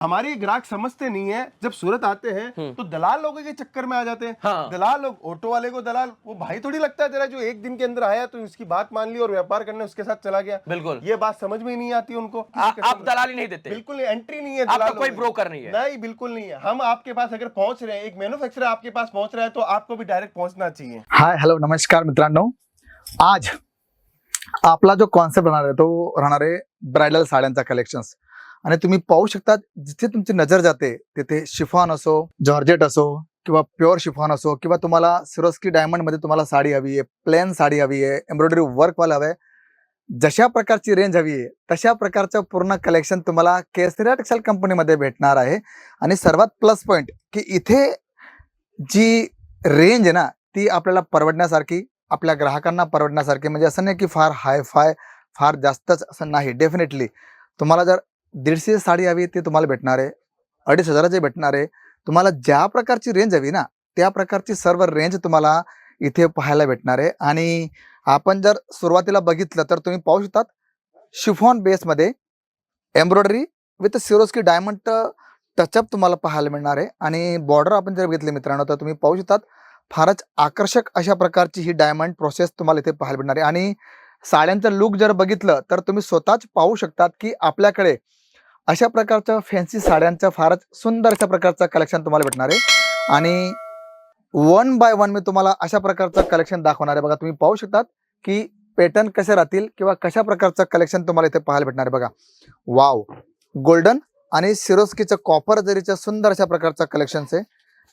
हमारे ग्राहक समझते नहीं है। जब सूरत आते हैं तो दलाल लोगों के चक्कर में आ जाते हैं। हाँ। दलाल लोग ऑटो वाले को दलाल वो भाई थोड़ी लगता है तेरा जो एक दिन के अंदर आया तो उसकी बात मान ली और व्यापार करने उसके साथ चला गया। बिल्कुल। ये बात समझ में नहीं आती उनको। आ- आप दलाली नहीं देते। बिल्कुल नहीं, एंट्री नहीं है दलालों कोई ब्रोकर नहीं है। नहीं बिल्कुल नहीं है। हम आपके पास अगर पहुँच रहे हैं एक मैन्युफैक्चरर आपके पास पहुँच रहा है तो आपको भी डायरेक्ट पहुँचना चाहिए। हाय हॅलो नमस्कार मित्रांनो। आज आपला जो कॉन्सेप्ट राहणार आहे तो राहणार आहे ब्रायडल साड्यांचा कलेक्शन्स आणि तुम्ही पाहू शकता जिथे तुमची नजर जाते तिथे शिफॉन असो जॉर्जेट असो किंवा प्युअर शिफॉन असो किंवा तुम्हाला सिरोस्की डायमंडमध्ये तुम्हाला साडी हवी आहे प्लेन साडी हवी आहे एम्ब्रॉयडरी वर्कवाला हवं आहे जशा प्रकारची रेंज हवी आहे तशा प्रकारचं पूर्ण कलेक्शन तुम्हाला केसरिया टेक्सटाईल कंपनीमध्ये भेटणार आहे. आणि सर्वात प्लस पॉईंट की इथे जी रेंज आहे ना ती आपल्याला परवडण्यासारखी आपल्या ग्राहकांना परवडण्यासारखी म्हणजे असं नाही की फार हाय फाय फार जास्तच असं नाही डेफिनेटली तुम्हाला जर दीडशे साडी हवी ती तुम्हाला भेटणार आहे अडीच हजाराची भेटणार. आहे तुम्हाला ज्या प्रकारची रेंज हवी ना त्या प्रकारची सर्व रेंज तुम्हाला इथे पाहायला भेटणार. आहे आणि आपण जर सुरुवातीला बघितलं तर तुम्ही पाहू शकतात शिफॉन बेसमध्ये embroidery with Swarovski diamond touch up तुम्हाला पाहायला मिळणार. आहे आणि बॉर्डर आपण जर बघितली मित्रांनो तर तुम्ही पाहू शकतात फारच आकर्षक अशा प्रकारची ही डायमंड प्रोसेस तुम्हाला इथे पाहायला मिळणार. आहे आणि साड्यांचं लुक जर बघितलं तर तुम्ही स्वतःच पाहू शकतात की आपल्याकडे अशा प्रकारच्या फॅन्सी साड्यांचं फारच सुंदर अशा प्रकारचं कलेक्शन तुम्हाला भेटणार आहे. आणि वन बाय वन मी तुम्हाला अशा प्रकारचं कलेक्शन दाखवणार आहे. बघा तुम्ही पाहू शकतात की पॅटर्न कसे राहतील किंवा कशा प्रकारचं कलेक्शन तुम्हाला इथे पाहायला भेटणार आहे. बघा वाव गोल्डन आणि सिरोस्कीचं कॉपर जरीचं सुंदर अशा प्रकारचं कलेक्शन आहे.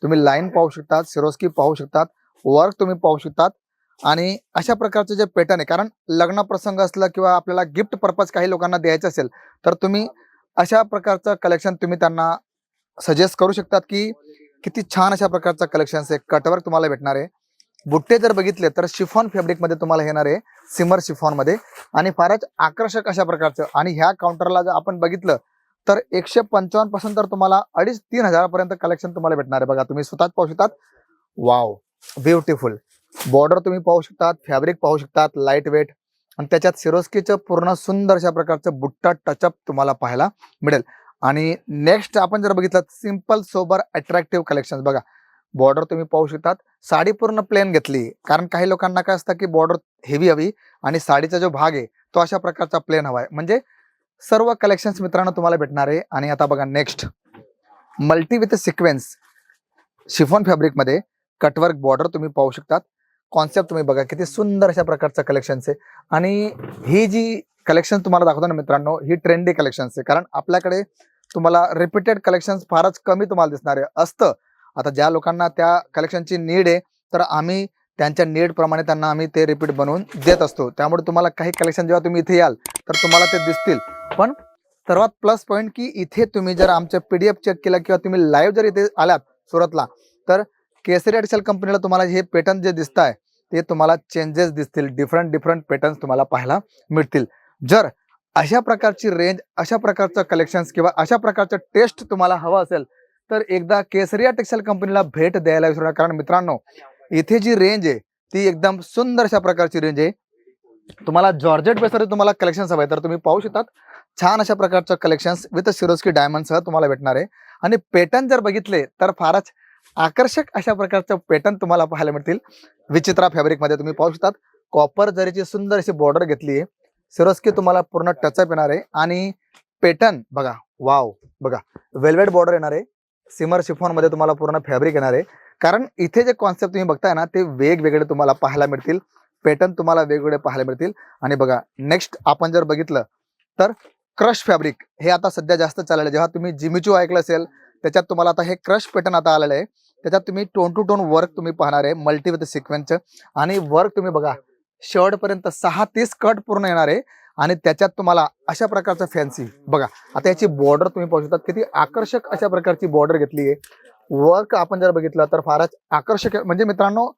तुम्ही लाईन पाहू शकतात सिरोस्की पाहू शकतात वर्क तुम्ही पाहू शकतात. आणि अशा प्रकारचे जे पॅटर्न आहे कारण लग्न प्रसंग असलं किंवा आपल्याला गिफ्ट पर्पज काही लोकांना द्यायचं असेल तर तुम्ही अशा प्रकारचं कलेक्शन तुम्ही त्यांना सजेस्ट करू शकतात की किती छान अशा प्रकारचं कलेक्शन आहे कटवर्क तुम्हाला भेटणार आहे. बुट्टे जर बघितले तर शिफॉन फॅब्रिकमध्ये तुम्हाला येणार आहे सिमर शिफॉनमध्ये आणि फारच आकर्षक अशा प्रकारचं. आणि ह्या काउंटरला जर आपण बघितलं तर एकशे पंचावन्नपासून तर तुम्हाला अडीच तीन हजारापर्यंत कलेक्शन तुम्हाला भेटणार आहे. बघा तुम्ही स्वतःच पाहू शकतात. वाव ब्युटिफुल बॉर्डर तुम्ही पाहू शकतात फॅब्रिक पाहू शकतात लाइट वेट आणि त्याच्यात सिरोस्कीचं पूर्ण सुंदर अशा प्रकारचं बुट्टा टचअप तुम्हाला पाहायला मिळेल. आणि नेक्स्ट आपण जर बघितलं सिंपल सोबर अट्रॅक्टिव्ह कलेक्शन बघा बॉर्डर तुम्ही पाहू शकतात. साडी पूर्ण प्लेन घेतली. कारण काही लोकांना काय असतं की बॉर्डर हेवी हवी आणि साडीचा जो भाग आहे तो अशा प्रकारचा प्लेन हवा आहे. म्हणजे सर्व कलेक्शन्स मित्रांनो तुम्हाला भेटणार आहे. आणि आता बघा next multi with sequence chiffon फॅब्रिकमध्ये cutwork border तुम्ही पाहू शकतात. कॉन्सेप्ट तुम्ही बघा किती सुंदर अशा प्रकारचं कलेक्शन्स आहे आणि ही जी कलेक्शन तुम्हाला दाखवतो ना मित्रांनो ही ट्रेंडी कलेक्शन्स आहे कारण आपल्याकडे तुम्हाला रिपीटेड कलेक्शन्स फारच कमी तुम्हाला दिसणार आहे असतं. आता ज्या लोकांना त्या कलेक्शनची नीड आहे तर आम्ही त्यांच्या नीडप्रमाणे त्यांना आम्ही ते रिपीट बनवून देत असतो. त्यामुळे तुम्हाला काही कलेक्शन जेव्हा तुम्ही इथे याल तर तुम्हाला ते दिसतील. पण सर्वात प्लस पॉईंट की इथे तुम्ही जर आमचं एफ चेक केलं किंवा तुम्ही लाईव्ह जर इथे आलात सुरतला तर केसरी टेक्सटाईल कंपनीला तुम्हाला हे पॅटर्न जे दिसत आहे ते तुम्हाला चेंजेस दिसतील. डिफरंट डिफरंट पॅटर्न्स तुम्हाला पाहायला मिळतील. जर अशा प्रकारची रेंज अशा प्रकारचं कलेक्शन्स किंवा अशा प्रकारचं टेस्ट तुम्हाला हवं असेल तर एकदा केसरिया टेक्सटाईल कंपनीला भेट द्यायला विसरू नका. कारण मित्रांनो इथे जी रेंज आहे ती एकदम सुंदर अशा प्रकारची रेंज आहे. तुम्हाला जॉर्जेट बेसवर तुम्हाला कलेक्शन्स हवं तर तुम्ही पाहू शकतात. छान अशा प्रकारचं कलेक्शन्स विथ सिरोस्की डायमंडसह तुम्हाला भेटणार आहे. आणि पॅटर्न जर बघितले तर फारच आकर्षक अशा प्रकारचं पॅटर्न तुम्हाला पाहायला मिळतील. विचित्रा फॅब्रिकमध्ये तुम्ही पाहू शकतात. कॉपर जरीची सुंदर अशी बॉर्डर घेतली आहे. सिरोस्की तुम्हाला पूर्ण टचअप येणार आहे. आणि पॅटर्न बघा. वाव बघा. वेल्वेट बॉर्डर येणार आहे. सिमर शिफॉनमध्ये तुम्हाला पूर्ण फॅब्रिक येणार आहे. कारण इथे जे कॉन्सेप्ट तुम्ही बघताय ना ते वेगवेगळे तुम्हाला पाहायला मिळतील. पॅटर्न तुम्हाला वेगवेगळे पाहायला मिळतील. आणि बघा नेक्स्ट आपण जर बघितलं तर क्रश फॅब्रिक हे आता सध्या जास्त चाललेलं जेव्हा तुम्ही जिमिचू ऐकलं असेल त्याच्यात तुम्हाला आता हे क्रश पॅटर्न आता आलेलं आहे. त्याच्यात तुम्ही टोन टू टोन वर्क तुम्ही पाहणार आहे मल्टी विथ सिक्वेन्सचं आणि वर्क तुम्ही बघा शर्ट पर्यंत सहा तीस कट पूर्ण येणार आहे. आणि त्याच्यात तुम्हाला अशा प्रकारचं फॅन्सी बघा आता याची बॉर्डर तुम्ही पाहू शकता. किती आकर्षक अशा प्रकारची बॉर्डर घेतली आहे. वर्क आपण जर बघितलं तर फारच आकर्षक म्हणजे मित्रांनो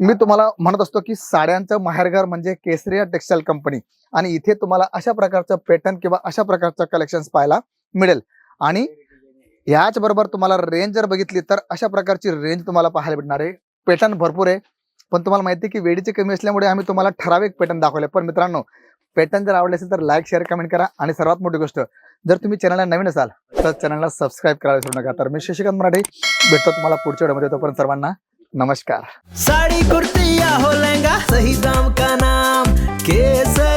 मी तुम्हाला म्हणत असतो की साड्यांचं माहेरघर म्हणजे केसरिया टेक्सटाईल कंपनी आणि इथे तुम्हाला अशा प्रकारचं पॅटर्न किंवा अशा प्रकारचं कलेक्शन पाहायला मिळेल. आणि याचबरोबर तुम्हाला रेंज जर बघितली तर अशा प्रकारची रेंज तुम्हाला पाहायला भेटणार आहे. पॅटर्न भरपूर आहे. पण तुम्हाला माहिती आहे की वेळीचे कमी असल्यामुळे आम्ही तुम्हाला ठराविक पॅटर्न दाखवले. पण मित्रांनो पॅटर्न जर आवडले असेल तर लाईक शेअर कमेंट करा. आणि सर्वात मोठी गोष्ट जर तुम्ही चॅनलला नवीन असाल तर चॅनलला सबस्क्राईब करायला सोडू नका. तर मी शशिकांत मराठी भेटतो तुम्हाला पुढच्या व्हिडिओमध्ये. तोपर्यंत सर्वांना नमस्कार. साडी कुर्ती या हो लेंगा सही दाम का नाम? केसर